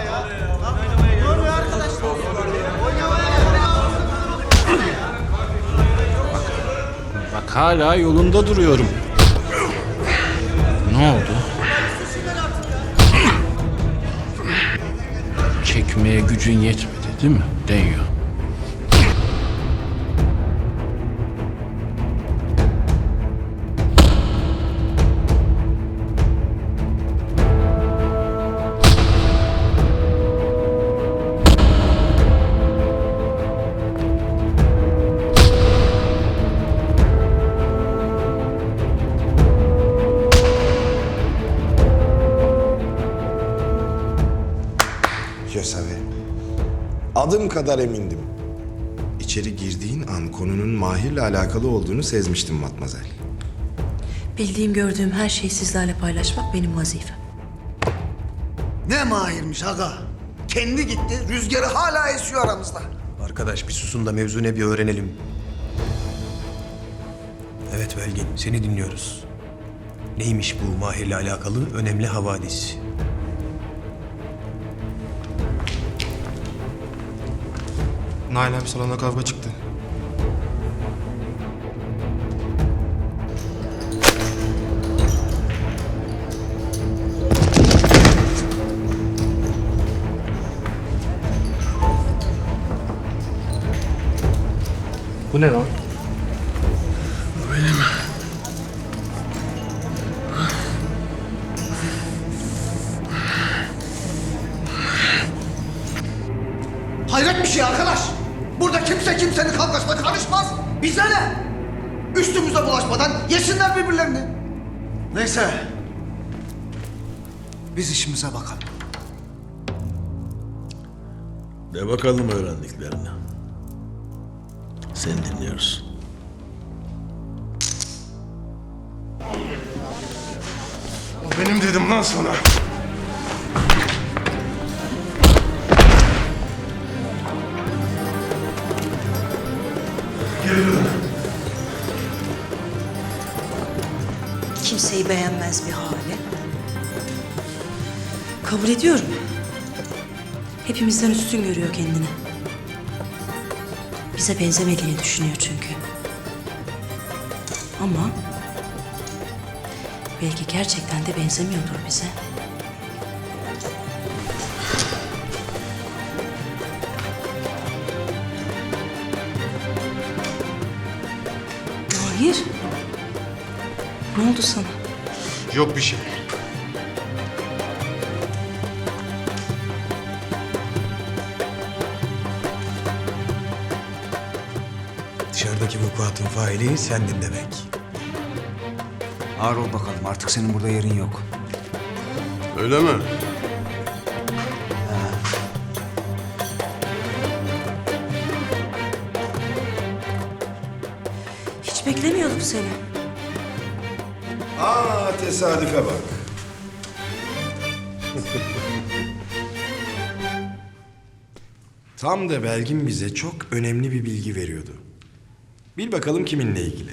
ya? Ne oluyor arkadaşlar? Bak hala yolunda duruyorum. Ne oldu? Çekmeye gücün yetmedi değil mi? Değiyor. Savais. Adım kadar emindim. İçeri girdiğin an konunun Mahir'le alakalı olduğunu sezmiştim Matmazel. Bildiğim gördüğüm her şeyi sizlerle paylaşmak benim vazifem. Ne mahirmiş aga. Kendi gitti, rüzgarı hala esiyor aramızda. Arkadaş bir susun da mevzu ne bir öğrenelim. Evet Belgin, seni dinliyoruz. Neymiş bu Mahir'le alakalı önemli havadis? Nail abi salonda kavga çıktı. Bu ne lan? Hayret bir şey arkadaş. Kimse kimsenin kavgasına karışmaz. Bize ne? Üstümüze bulaşmadan yesinler birbirlerini. Neyse. Biz işimize bakalım. De bakalım öğrendiklerini. Seni dinliyoruz. Benim dedim lan sana. Kimseyi beğenmez bir hali. Kabul ediyorum. Hepimizden üstün görüyor kendini. Bize benzemediğini düşünüyor çünkü. Ama belki gerçekten de benzemiyordur bize. Mahir. Ne oldu sana? Yok bir şey. Dışarıdaki vukuatın faili sendin demek. Ağır ol bakalım artık senin burada yerin yok. Öyle mi? Hiç beklemiyorduk seni. Aa tesadüfe bak. Tam da Belgin bize çok önemli bir bilgi veriyordu. Bil bakalım kiminle ilgili.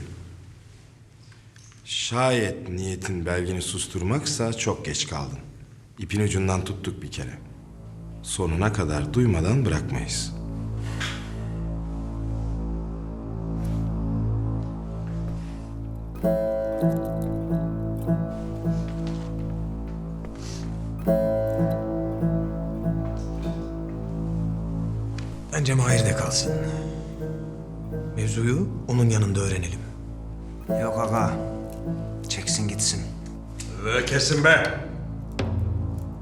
Şayet niyetin Belgin'i susturmaksa çok geç kaldın. İpin ucundan tuttuk bir kere. Sonuna kadar duymadan bırakmayız. Bence Mahir de kalsın. Mevzuyu onun yanında öğrenelim. Yok aga. Çeksin gitsin. Ve kesin be.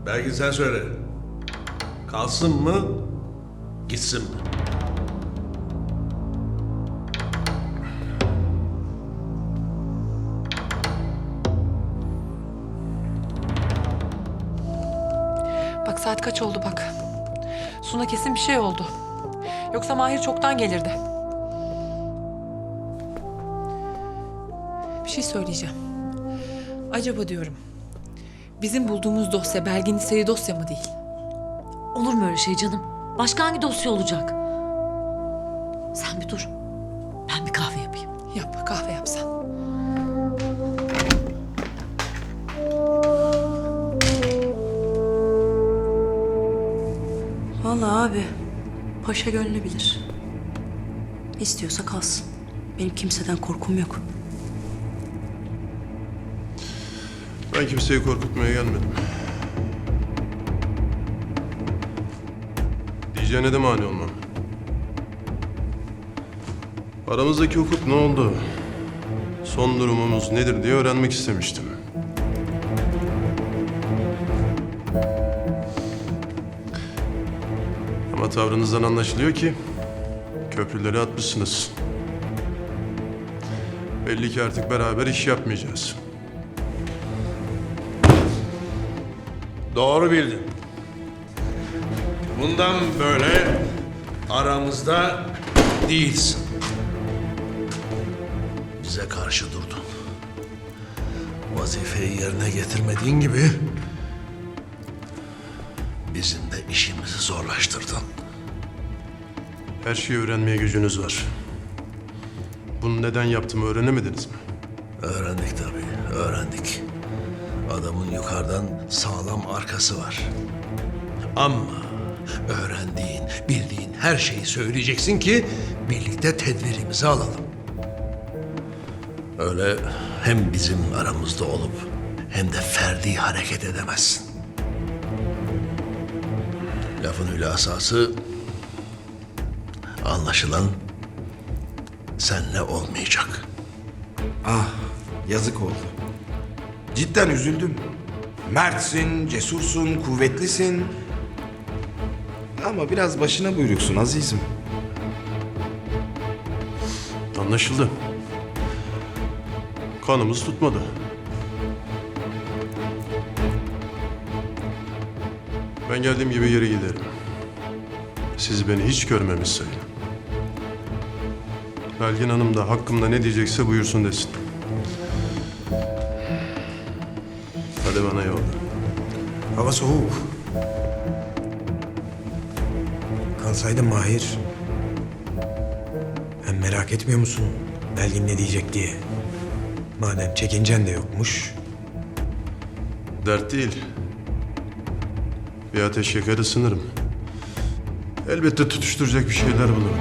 Belki sen söyle. Kalsın mı? Gitsin mi? Bak saat kaç oldu bak. Suna kesin bir şey oldu. Yoksa Mahir çoktan gelirdi. Bir şey söyleyeceğim. Acaba diyorum. Bizim bulduğumuz dosya Belgin'in seri dosya mı değil? Olur mu öyle şey canım? Başka hangi dosya olacak? Sen bir dur. Ben bir kahve yapayım. Yap kahve yapsan. Vallahi abi paşa gönlü bilir. İstiyorsa kalsın. Benim kimseden korkum yok. Ben kimseyi korkutmaya gelmedim. Diyeceğine de mani olmam. Aramızdaki hukuk ne oldu? Son durumumuz nedir diye öğrenmek istemiştim. Ama tavrınızdan anlaşılıyor ki köprüleri atmışsınız. Belli ki artık beraber iş yapmayacağız. Doğru bildin. Bundan böyle aramızda değilsin. Bize karşı durdun. Vazifeyi yerine getirmediğin gibi işimizi zorlaştırdın. Her şeyi öğrenmeye gücünüz var. Bunu neden yaptığımı öğrenemediniz mi? Öğrendik tabii, öğrendik. Adamın yukarıdan sağlam arkası var. Ama öğrendiğin, bildiğin her şeyi söyleyeceksin ki birlikte tedbirimizi alalım. Öyle hem bizim aramızda olup hem de ferdi hareket edemezsin. Lafın hülasası anlaşılan senle olmayacak. Ah yazık oldu. Cidden üzüldüm. Mertsin, cesursun, kuvvetlisin. Ama biraz başına buyruksun azizim. Anlaşıldı. Kanımız tutmadı. Ben geldiğim gibi geri giderim. Siz beni hiç görmemiş sayın. Belgin Hanım da hakkımda ne diyecekse buyursun desin. Hadi bana yolla. Hava soğuk. Kalsaydın Mahir. Hem merak etmiyor musun Belgin ne diyecek diye. Madem çekincen de yokmuş. Dert değil. Bir ateş yakar ısınırım. Elbette tutuşturacak bir şeyler bulurum.